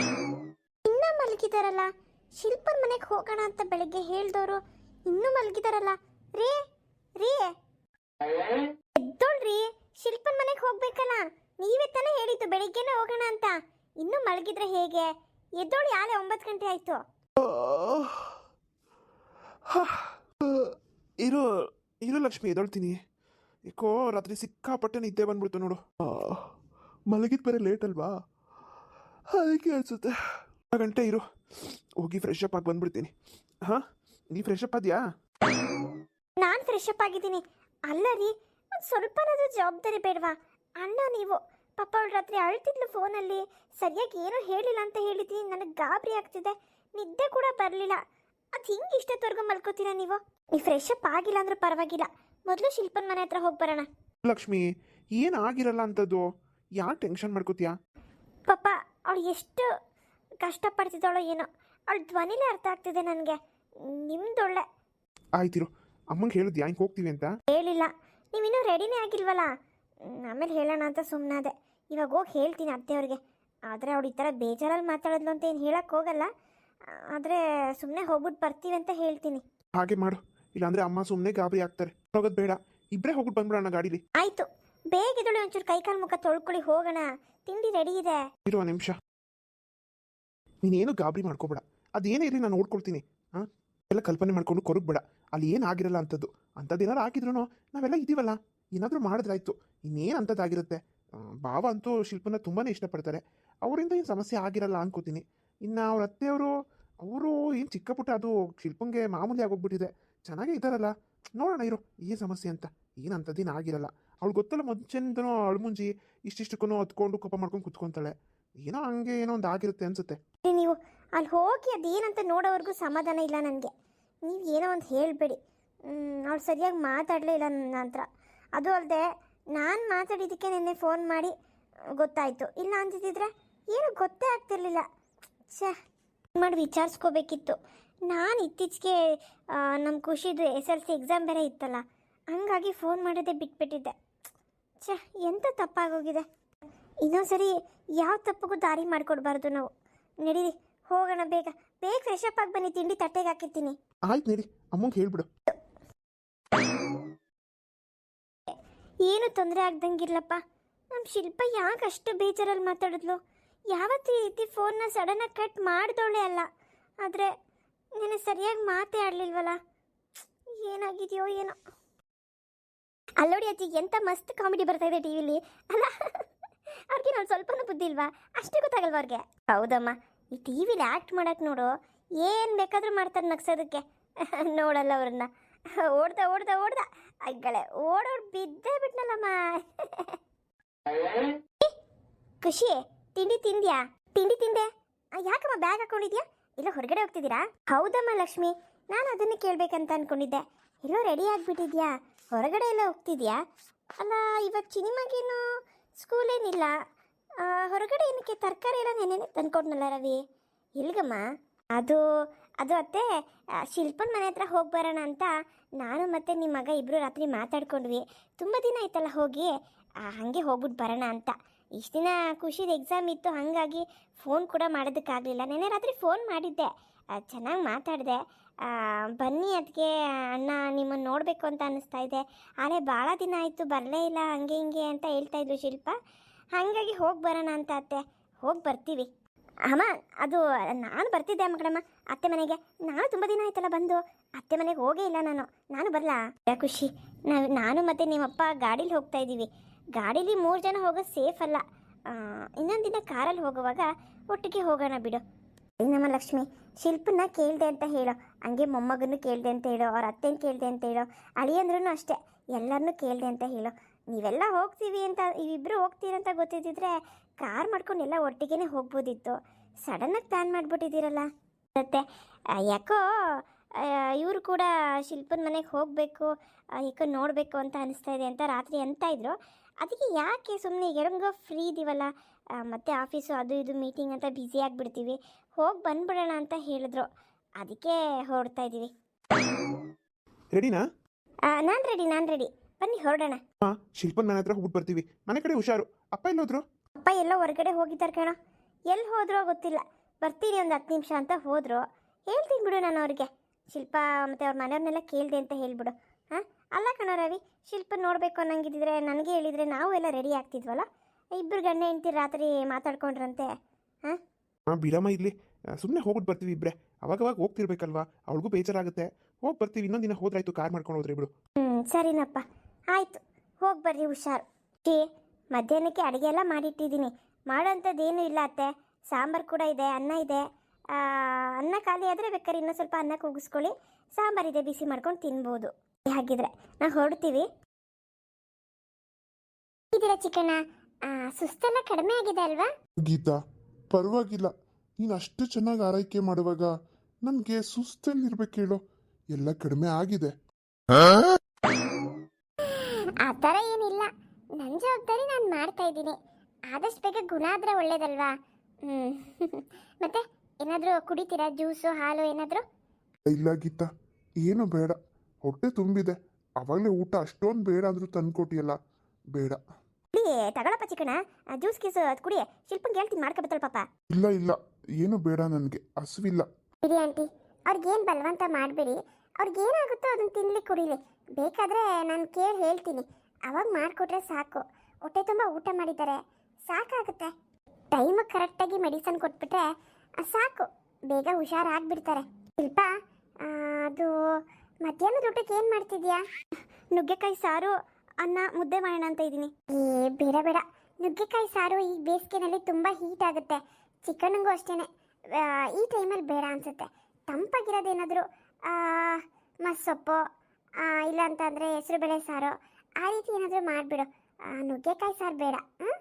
ಇನ್ನ ಮಲಗಿದಾರಲ್ಲ. ಶಿಲ್ಪನ್ ಮನೆಗೆ ಹೋಗೋಣ ಅಂತ ಬೆಳಿಗ್ಗೆ ಹೇಳ್ದವ್ರು ಇನ್ನೂ ಮಲಗಿದಾರಲ್ಲ. ರೀ ರೀ. ಎದ್ದೋಳ್ರಿ, ಶಿಲ್ಪನ್ ಮನೆಗೆ ಹೋಗ್ಬೇಕಲ್ಲ. ನೀವೇ ತಾನೇ ಹೇಳಿದ್ದು ಬೆಳಿಗ್ಗೆನೇ ಹೋಗೋಣ ಅಂತ. ಇನ್ನೂ ಮಲಗಿದ್ರೆ ಹೇಗೆ? ಎದ್ದೋಳು ಯಾಳೆ ಒಂಬತ್ತು ಗಂಟೆ ಆಯ್ತು. ಇರು ಇರು ಲಕ್ಷ್ಮಿ ಎದೊಳ್ತೀನಿ ಏಕೋ, ರಾತ್ರಿ ಸಿಕ್ಕಾಪಟ್ಟೆ ನಿದ್ದೆ ಬಂದ್ಬಿಡ್ತು ನೋಡು. ಮಲಗಿದ್ ಬೇರೆ ಲೇಟ್ ಅಲ್ವಾ? ಅದಕ್ಕೆ ಅನ್ಸುತ್ತೆ. ಆ ಗಂಟೆ ಇರು. ಹೋಗಿ ಫ್ರೆಶ್ ಅಪ್ ಆಗಿ ಬಂದ್ಬಿಡ್ತೀನಿ. ಹಾಂ? ನೀ ಫ್ರೆಶ್ ಅಪ್ ಆದ್ಯಾ? ನಾನು ಫ್ರೆಶ್ ಅಪ್ ಆಗಿದ್ದೀನಿ. ಅಲ್ಲ ರೀ ಒಂದು ಸ್ವಲ್ಪನಾದ್ರೂ ಜವಾಬ್ದಾರಿ ಬೇಡವಾ? ಅಣ್ಣ ನೀವು. ಪಾಪ ಅವಳು ರಾತ್ರಿ ಅಳ್ತಿದ್ಲು ಫೋನಲ್ಲಿ. ಸರಿಯಾಗಿ ಏನೂ ಹೇಳಿಲ್ಲ ಅಂತ ಹೇಳಿದ್ದೀನಿ ನನಗೆ ಗಾಬರಿ ಆಗ್ತಿದೆ. ನಿದ್ದೆ ಕೂಡ ಬರಲಿಲ್ಲ. ಅದು ಹಿಂಗೆ ಇಷ್ಟೊತ್ತವರೆಗೂ ಮಲ್ಕೋತೀರಾ ನೀವು? ನೀವು ಫ್ರೆಶ್ ಅಪ್ ಆಗಿಲ್ಲ ಅಂದ್ರೆ ಪರವಾಗಿಲ್ಲ. ಮೊದಲು ಶಿಲ್ಪನ್ ಮನೆ ಹತ್ರ ಹೋಗಿ ಬರೋಣ. ಲಕ್ಷ್ಮಿ ಏನು ಆಗಿರಲ್ಲ ಅಂತದ್ದು? ಯಾಕೆ ಟೆನ್ಷನ್ ಮಾಡ್ಕೋತೀಯಾ? ಪಾಪ ಅವಳು ಎಷ್ಟು ಕಷ್ಟಪಡ್ತಿದ್ದಾಳೋ ಏನೋ. ಅವಳ ಧ್ವನಿಲೇ ಅರ್ಥ ಆಗ್ತಿದೆ ನನಗೆ. ನಿಮ್ದೊಳ್ಳೆ ಆಯ್ತಿರು. ಅಮ್ಮಂಗೆ ಹೇಳಿದ್ ಯಾಕೆ ಹೋಗ್ತೀವಿ ಅಂತ? ಹೇಳಿಲ್ಲ. ನೀವಿನ್ನೂ ರೆಡಿನೇ ಆಗಿಲ್ವಲ್ಲ? ಹ್ಮ್, ಆಮೇಲೆ ಹೇಳೋಣ ಅಂತ ಸುಮ್ಮನಾದೆ ಇವಾಗ ಹೋಗಿ ಹೇಳ್ತೀನಿ ಅತ್ತೆಯವ್ರಿಗೆ. ಆದರೆ ಅವಳು ಈ ಥರ ಬೇಜಾರಲ್ಲಿ ಮಾತಾಡಿದ್ಲು ಅಂತ ಏನು ಹೇಳಕ್ಕೆ ಹೋಗಲ್ಲ. ಆದರೆ ಸುಮ್ಮನೆ ಹೋಗ್ಬಿಟ್ಟು ಬರ್ತೀವಿ ಅಂತ ಹೇಳ್ತೀನಿ. ಹಾಗೆ ಮಾಡು. ಇಲ್ಲಾಂದ್ರೆ ಅಮ್ಮ ಸುಮ್ಮನೆ ಗಾಬರಿ ಆಗ್ತಾರೆ. ಹೋಗೋದು ಬೇಡ. ಇಬ್ಬರೇ ಹೋಗ್ಬಿಟ್ಟು ಬಂದ್ಬಿಡೋಣ ಗಾಡೀಲಿ. ಆಯಿತು. ಬೇಗ ಇದಳು ಒಂಚೂರು ಕೈಕಾಲು ಮುಖ ತೊಳ್ಕೊಳ್ಳಿ ಹೋಗೋಣ. ತಿಂಡಿ ರೆಡಿ ಇದೆ. ಇರುವ ನಿಮಿಷ. ನೀನೇನು ಗಾಬರಿ ಮಾಡ್ಕೋಬೇಡ. ಅದೇನೇ ಇರಲಿ ನಾನು ನೋಡ್ಕೊಳ್ತೀನಿ. ಹಾಂ ಎಲ್ಲ ಕಲ್ಪನೆ ಮಾಡ್ಕೊಂಡು ಕೊರಗ್ಬೇಡ. ಅಲ್ಲಿ ಏನು ಆಗಿರಲ್ಲ ಅಂಥದ್ದು ಅಂಥದ್ದು ಏನಾರು ಆಗಿದ್ರು ನಾವೆಲ್ಲ ಇದೀವಲ್ಲ. ಏನಾದರೂ ಮಾಡಿದ್ರಾಯ್ತು. ಇನ್ನೇನು ಅಂಥದ್ದಾಗಿರುತ್ತೆ ಭಾವ ಅಂತೂ ಶಿಲ್ಪನ ತುಂಬಾ ಇಷ್ಟಪಡ್ತಾರೆ. ಅವರಿಂದ ಏನು ಸಮಸ್ಯೆ ಆಗಿರಲ್ಲ ಅನ್ಕೋತೀನಿ. ಇನ್ನು ಅವ್ರ ಅತ್ತೆಯವರು, ಅವರು ಏನು ಚಿಕ್ಕ ಪುಟ್ಟ ಅದು ಶಿಲ್ಪಂಗೆ ಮಾಮೂಲಿ ಆಗೋಗ್ಬಿಟ್ಟಿದೆ. ಚೆನ್ನಾಗೇ ಇದ್ದಾರಲ್ಲ. ನೋಡೋಣ ಇರು ಏನು ಸಮಸ್ಯೆ ಅಂತ. ಏನು ಅಂಥದ್ದೇನು ಆಗಿರಲ್ಲ. ಅವ್ಳು ಗೊತ್ತಲ್ಲ ಮುಂಚೆಯಿಂದನೂ ಅಳ್ಮುಂಜಿ ಇಷ್ಟಿಷ್ಟಕ್ಕೂ ಹತ್ಕೊಂಡು ಕೋಪ ಮಾಡ್ಕೊಂಡು ಕುತ್ಕೊಂತಾಳೆ. ಏನೋ ಹಂಗೆ ಏನೋ ಒಂದು ಆಗಿರುತ್ತೆ ಅನ್ಸುತ್ತೆ. ನೀವು ಅಲ್ಲಿ ಹೋಗಿ ಅದೇನಂತ ನೋಡೋವರೆಗೂ ಸಮಾಧಾನ ಇಲ್ಲ ನನಗೆ. ನೀವು ಏನೋ ಒಂದು ಹೇಳಬೇಡಿ. ಅವ್ಳು ಸರಿಯಾಗಿ ಮಾತಾಡಲೇ ಇಲ್ಲ ನನ್ನ ಹತ್ರ. ಅದು ಅಲ್ಲದೆ ನಾನು ಮಾತಾಡಿದ್ದಕ್ಕೆ ನಿನ್ನೆ ಫೋನ್ ಮಾಡಿ ಗೊತ್ತಾಯಿತು. ಇಲ್ಲ ಅಂತಿದ್ದಿದ್ರೆ ಏನು ಗೊತ್ತೇ ಆಗ್ತಿರ್ಲಿಲ್ಲ. ಛೇ ಮಾಡಿ ವಿಚಾರಿಸ್ಕೋಬೇಕಿತ್ತು. ನಾನು ಇತ್ತೀಚೆಗೆ ನಮ್ಮ ಖುಷಿದು ಎಸ್ ಎಲ್ ಸಿ ಎಕ್ಸಾಮ್ ಬೇರೆ ಇತ್ತಲ್ಲ, ಹಂಗಾಗಿ ಫೋನ್ ಮಾಡೋದೇ ಬಿಟ್ಬಿಟ್ಟಿದ್ದೆ. ಛೇ ಎಂಥ ತಪ್ಪಾಗೋಗಿದೆ? ಇನ್ನೊಂದ್ಸರಿ ಯಾವ ತಪ್ಪಿಗೂ ದಾರಿ ಮಾಡಿಕೊಡ್ಬಾರ್ದು ನಾವು. ನಡೀರಿ ಹೋಗೋಣ ಬೇಗ. ಬೇಗ ಫ್ರೆಶ್ ಅಪ್ ಆಗಿ ಬನ್ನಿ ತಿಂಡಿ ತಟ್ಟೆಗೆ ಹಾಕಿರ್ತೀನಿ. ಆಯ್ತು ನಡಿ ಅಮ್ಮಂಗೆ ಹೇಳ್ಬಿಡು. ಏನು ತೊಂದರೆ ಆಗ್ದಂಗಿರ್ಲಪ್ಪ ನಮ್ಮ ಶಿಲ್ಪ ಯಾಕೆ ಅಷ್ಟು ಬೇಜಾರಲ್ಲಿ ಮಾತಾಡಿದ್ಲು? ಯಾವತ್ತು ಈ ರೀತಿ ಫೋನ್ನ ಸಡನ್ನಾಗಿ ಕಟ್ ಮಾಡಿದವಳೆ ಅಲ್ಲ. ಆದರೆ ನೀನು ಸರಿಯಾಗಿ ಮಾತೇ ಆಡಲಿಲ್ವಲ್ಲ ಏನಾಗಿದೆಯೋ ಏನೋ. ಅಲ್ಲೋಡಿ ಅಜ್ಜಿ, ಎಂತ ಮಸ್ತ್ ಕಾಮಿಡಿ ಬರ್ತಾ ಇದೆ ಟಿವಿಲಿ ಅಲ್ಲ. ಅವ್ರಿಗೆ ನಾನು ಸ್ವಲ್ಪನೂ ಬುದ್ಧಿ ಇಲ್ವಾ? ಅಷ್ಟೇ ಗೊತ್ತಾಗಲ್ವ ಅವ್ರಿಗೆ? ಹೌದಮ್ಮ. ಈ ಟಿವಿಲಿ ಆಕ್ಟ್ ಮಾಡಕ್ಕೆ ನೋಡು, ಏನು ಬೇಕಾದರೂ ಮಾಡ್ತಾರೆ ನಗ್ಸೋದಕ್ಕೆ. ನೋಡಲ್ಲ ಅವ್ರನ್ನ. ಓಡ್ದ ಓಡ್ದ ಓಡ್ದ ಅಗ್ಗಳೆ ಓಡೋಡ್ ಬಿದ್ದೇ ಬಿಟ್ನಲ್ಲಮ್ಮ. ಖುಷಿ. ತಿಂಡಿ ತಿಂದ್ಯಾ? ತಿಂಡಿ ತಿಂದೆ. ಯಾಕಮ್ಮ ಬ್ಯಾಗ್ ಹಾಕೊಂಡಿದ್ಯಾ? ಇಲ್ಲ ಹೊರಗಡೆ ಹೋಗ್ತಿದ್ದೀರಾ? ಹೌದಮ್ಮ ಲಕ್ಷ್ಮಿ. ನಾನು ಅದನ್ನೇ ಕೇಳ್ಬೇಕಂತ ಅನ್ಕೊಂಡಿದ್ದೆ. ಎಲ್ಲೋ ರೆಡಿ ಆಗಿಬಿಟ್ಟಿದ್ಯಾ? ಹೊರಗಡೆ ಎಲ್ಲ ಹೋಗ್ತಿದ್ಯಾ? ಅಲ್ಲ, ಇವಾಗ ಸ್ಕೂಲ್ ಏನಿಲ್ಲ. ಹೊರಗಡೆ ಏನಕ್ಕೆ ತರಕಾರಿ ಎಲ್ಲ ನೆನೆ ತಂದ್ಕೊಟ್ನಲ್ಲ ರವಿ? ಇಲ್ಗಮ್ಮ. ಅದು ಅದು ಅತ್ತೆ ಶಿಲ್ಪನ ಮನೆ ಹತ್ರ ಹೋಗಿ ಬರೋಣ ಅಂತ ನಾನು ಮತ್ತು ನಿಮ್ಮ ಮಗ ಇಬ್ಬರು ರಾತ್ರಿ ಮಾತಾಡ್ಕೊಂಡ್ವಿ. ತುಂಬ ದಿನ ಆಯ್ತಲ್ಲ ಹೋಗಿ? ಹಾಗೆ ಹೋಗ್ಬಿಟ್ಟು ಬರೋಣ ಅಂತ. ಇಷ್ಟು ದಿನ ಖುಷಿದ ಎಕ್ಸಾಮ್ ಇತ್ತು, ಹಾಗಾಗಿ ಫೋನ್ ಕೂಡ ಮಾಡೋದಕ್ಕಾಗಲಿಲ್ಲ. ನೆನ್ನೆ ರಾತ್ರಿ ಫೋನ್ ಮಾಡಿದ್ದೆ. ಚೆನ್ನಾಗಿ ಮಾತಾಡಿದೆ. ಬನ್ನಿ ಅದಕ್ಕೆ ಅಣ್ಣ ನಿಮ್ಮನ್ನು ನೋಡಬೇಕು ಅಂತ ಅನ್ನಿಸ್ತಾ ಇದೆ. ಆದರೆ ಭಾಳ ದಿನ ಆಯಿತು, ಬರಲೇ ಇಲ್ಲ, ಹಂಗೆ ಹಿಂಗೆ ಅಂತ ಹೇಳ್ತಾ ಇದ್ರು ಶಿಲ್ಪ. ಹಾಗಾಗಿ ಹೋಗಿ ಬರೋಣ ಅಂತ ಅತ್ತೆ. ಹೋಗಿ ಬರ್ತೀವಿ. ಅಮ್ಮ, ಅದು, ನಾನು ಬರ್ತಿದ್ದೆ ಅಮ್ಮ ಕಡಮ್ಮ ಅತ್ತೆ ಮನೆಗೆ. ನಾನು ತುಂಬ ದಿನ ಆಯ್ತಲ್ಲ ಬಂದು. ಅತ್ತೆ ಮನೆಗೆ ಹೋಗೇ ಇಲ್ಲ ನಾನು. ನಾನು ಬರಲಾ? ಖುಷಿ. ನಾವು, ನಾನು ಮತ್ತು ನಿಮ್ಮಪ್ಪ ಗಾಡೀಲಿ ಹೋಗ್ತಾ ಇದ್ದೀವಿ. ಗಾಡೀಲಿ ಮೂರು ಜನ ಹೋಗೋದು ಸೇಫ್ ಅಲ್ಲ. ಇನ್ನೊಂದು ದಿನ ಕಾರಲ್ಲಿ ಹೋಗುವಾಗ ಒಟ್ಟಿಗೆ ಹೋಗೋಣ ಬಿಡು. ನಮ್ಮ ಲಕ್ಷ್ಮಿ ಶಿಲ್ಪನ ಕೇಳಿದೆ ಅಂತ ಹೇಳೋ, ಹಂಗೆ ಮೊಮ್ಮಗನ್ನು ಕೇಳಿದೆ ಅಂತ ಹೇಳೋ, ಅವ್ರ ಅತ್ತೆನ ಕೇಳಿದೆ ಅಂತ ಹೇಳೋ ಅಳಿಯಂದ್ರೂ ಅಷ್ಟೇ ಎಲ್ಲರನ್ನೂ ಕೇಳಿದೆ ಅಂತ ಹೇಳೋ. ನೀವೆಲ್ಲ ಹೋಗ್ತೀವಿ ಅಂತ ಇವಿಬ್ಬರು ಹೋಗ್ತೀರಾ ಅಂತ ಗೊತ್ತಿದ್ದಿದ್ರೆ ಕಾರ್ ಮಾಡ್ಕೊಂಡು ಎಲ್ಲ ಒಟ್ಟಿಗೆ ಹೋಗ್ಬೋದಿತ್ತು. ಸಡನ್ನಾಗಿ ಪ್ಲ್ಯಾನ್ ಮಾಡಿಬಿಟ್ಟಿದ್ದೀರಲ್ಲ. ಮತ್ತೆ ಯಾಕೋ ಇವರು ಕೂಡ ಶಿಲ್ಪನ ಮನೆಗೆ ಹೋಗಬೇಕು ಯಾಕೋ ನೋಡಬೇಕು ಅಂತ ಅನಿಸ್ತಾ ಇದೆ ಅಂತ ರಾತ್ರಿ ಅಂತ ಇದ್ರು. ಅದಕ್ಕೆ ಯಾಕೆ ಸುಮ್ಮನೆ ಹೆಂಗೋ ಫ್ರೀ ಇದೀವಲ್ಲ? ಮತ್ತೆ ಆಫೀಸು ಅದು ಇದು ಮೀಟಿಂಗ್ ಅಂತ ಬ್ಯುಸಿ ಆಗಿಬಿಡ್ತೀವಿ. ಹೋಗಿ ಬಂದ್ಬಿಡೋಣ ಅಂತ ಹೇಳಿದ್ರು. ಅದಕ್ಕೆ ಹೊರಡ್ತಾ ಇದ್ದೀವಿ ರೆಡಿನಾ ನಾನು ರೆಡಿ ನಾನು ರೆಡಿ ಬನ್ನಿ ಹೊರಡೋಣ. ಹಾಂ ಶಿಲ್ಪನ್ ಮನೆ ಹತ್ರ ಹೋಗ್ಬಿಟ್ಟು ಬರ್ತೀವಿ. ಮನೆ ಕಡೆ ಹುಷಾರು. ಅಪ್ಪ ಎಲ್ಲೋದ್ರು? ಅಪ್ಪ ಎಲ್ಲೋ ಹೊರಗಡೆ ಹೋಗಿದ್ದಾರೆ ಕಣ. ಎಲ್ಲಿ ಹೋದ್ರೋ ಗೊತ್ತಿಲ್ಲ. ಬರ್ತೀನಿ ಒಂದು ಹತ್ತು ನಿಮಿಷ ಅಂತ ಹೋದರು. ಹೇಳ್ತೀನಿ ಬಿಡು ನಾನು ಅವ್ರಿಗೆ. ಶಿಲ್ಪ ಮತ್ತು ಅವ್ರ ಮನೆಯವ್ರನ್ನೆಲ್ಲ ಕೇಳಿದೆ ಅಂತ ಹೇಳ್ಬಿಡು. ಹಾಂ ಅಲ್ಲ ಕಣೋ ರವಿ ಶಿಲ್ಪ ನೋಡಬೇಕು ಅನ್ನಂಗಿದ್ರೆ ನನಗೆ ಹೇಳಿದರೆ ನಾವು ಎಲ್ಲ ರೆಡಿ ಆಗ್ತಿದ್ವಲ್ಲ? ಇಬ್ಬರು ಗಂಡ ಹೆಂಡ್ತಿ ರಾತ್ರಿ ಮಾತಾಡ್ಕೊಂಡ್ರಂತೆ ಹಾಂ? ಹಾಂ ಬಿಡಮ್ಮ ಇಲ್ಲಿ ಸುಮ್ಮನೆ ಹೋಗ್ಬಿಟ್ಟು ಬರ್ತೀವಿ ಇಬ್ಬರೇ ಅವಾಗವಾಗ ಹೋಗ್ತಿರ್ಬೇಕಲ್ವಾ? ಅವಳಿಗೂ ಬೇಜಾರಾಗುತ್ತೆ. ಹೋಗಿ ಬರ್ತೀವಿ ಇನ್ನೊಂದು ದಿನ ಹೋದ್ರಾಯ್ತು ಕಾರ್ ಮಾಡ್ಕೊಂಡು ಹೋದ್ರೆ ಬಿಡು. ಹ್ಞೂ ಸರಿನಪ್ಪ. ಆಯಿತು. ಹೋಗಿ ಬರ್ರಿ ಹುಷಾರು. ಟೀ ಮಧ್ಯಾಹ್ನಕ್ಕೆ ಅಡುಗೆ ಎಲ್ಲ ಮಾಡಿಟ್ಟಿದ್ದೀನಿ. ಮಾಡೋಂಥದ್ದೇನು ಇಲ್ಲ ಅತ್ತೆ. ಸಾಂಬಾರು ಕೂಡ ಇದೆ ಅನ್ನ ಇದೆ. ಆ, ಅನ್ನ ಖಾಲಿ ಆದರೆ ಬೇಕಾದ್ರೆ ಇನ್ನೂ ಸ್ವಲ್ಪ ಅನ್ನ ಕೂಗಿಸ್ಕೊಳ್ಳಿ ಸಾಂಬಾರಿದೆ ಬಿಸಿ ಮಾಡ್ಕೊಂಡು ತಿನ್ಬೋದು. ಹಾಗಿದ್ರೆ ನಾವು ಹೊರಡ್ತೀವಿ. ಇದೀರಾ ಚಿಕನ ಸುಸ್ತೆಲ್ಲ ಕಡಿಮೆ ಆಗಿದೆ ಅಲ್ವಾ? ಗೀತಾ ಪರವಾಗಿಲ್ಲ. ನೀನು ಅಷ್ಟು ಚೆನ್ನಾಗಿ ಆರೈಕೆ ಮಾಡುವಾಗ ನನಗೆ ಸುಸ್ತಲ್ಲಿರ್ಬೇಕು ಹೇಳು. ಎಲ್ಲ ಕಡಿಮೆ ಆಗಿದೆ. ಆ ಥರ ಏನಿಲ್ಲ. ನನ್ನ ಜವಾಬ್ದಾರಿ ನಾನು ಮಾಡ್ತಾ ಇದ್ದೀನಿ. ಆದಷ್ಟು ಬೇಗ ಗುಣ ಆದರೆ ಒಳ್ಳೇದಲ್ವಾ? ಮತ್ತೆ ಏನಾದರೂ ಕುಡಿತೀರಾ? ಜ್ಯೂಸು ಹಾಲು ಏನಾದರೂ? ಇಲ್ಲ ಗೀತಾ ಏನು ಬೇಡ. ಹೊಟ್ಟೆ ತುಂಬಿದೆ. ಅವಾಗಲೇ ಊಟ ಅಷ್ಟೊಂದು ಬೇಡ ಅಂದರೂ ತಂದ್ಕೊಟ್ಟಿಯಲ್ಲ. ಬೇಡ. ಕುಡಿ ತಗೊಳಪ್ಪ ಚಿಕ್ಕಣ ಜ್ಯೂಸ್ ಗೀಸ್ ಅದು ಕುಡಿ. ಶಿಲ್ಪಂಗೆ ಹೇಳ್ತೀನಿ ಮಾಡ್ಕೊಬತ್ತಲ್ಲ ಪಾಪ. ಇಲ್ಲ ಇಲ್ಲ. ಏನು ಬೇಡ ನನಗೆ. ಹಸುವಿಲ್ಲ. ಬಿಡಿ ಆಂಟಿ ಅವ್ರಿಗೇನು ಬಲವಂತ ಮಾಡಬೇಡಿ. ಅವ್ರಿಗೇನಾಗುತ್ತೋ ಅದನ್ನ ತಿನ್ಲಿಕ್ಕೆ ಕುಡಿಲಿ. ಬೇಕಾದರೆ ನಾನು ಕೇಳಿ ಹೇಳ್ತೀನಿ. ಅವಾಗ ಮಾಡಿಕೊಟ್ರೆ ಸಾಕು. ಹೊಟ್ಟೆ ತುಂಬ ಊಟ ಮಾಡಿದ್ದಾರೆ. ಸಾಕಾಗುತ್ತೆ. ಟೈಮಿಗೆ ಕರೆಕ್ಟಾಗಿ ಮೆಡಿಸನ್ ಕೊಟ್ಬಿಟ್ರೆ ಸಾಕು. ಬೇಗ ಹುಷಾರಾಗ್ಬಿಡ್ತಾರೆ. ಶಿಲ್ಪ ಅದು ಮಧ್ಯಾಹ್ನದ ಊಟಕ್ಕೆ ಏನು ಮಾಡ್ತಿದ್ಯಾ? ನುಗ್ಗೆಕಾಯಿ ಸಾರು. ಅನ್ನ ಮುದ್ದೆ ಮಾಡೋಣ ಅಂತ ಇದ್ದೀನಿ. ಏ, ಬೇಡ ಬೇಡ. ನುಗ್ಗೆಕಾಯಿ ಸಾರು ಈ ಬೇಸಿಗೆನಲ್ಲಿ ತುಂಬ ಹೀಟ್ ಆಗುತ್ತೆ. ಚಿಕನ್ಗೂ ಅಷ್ಟೇನೆ. ಈ ಟೈಮಲ್ಲಿ ಬೇಡ ಅನ್ಸುತ್ತೆ. ತಂಪಾಗಿರೋದೇನಾದರೂ ಮಸ್ಸೊಪ್ಪು ಇಲ್ಲ ಅಂತಂದರೆ ಹೆಸರುಬೇಳೆ ಸಾರು, ಆ ರೀತಿ ಏನಾದರೂ ಮಾಡಿಬಿಡು. ನುಗ್ಗೆಕಾಯಿ ಸಾರು ಬೇಡ ಹಾಂ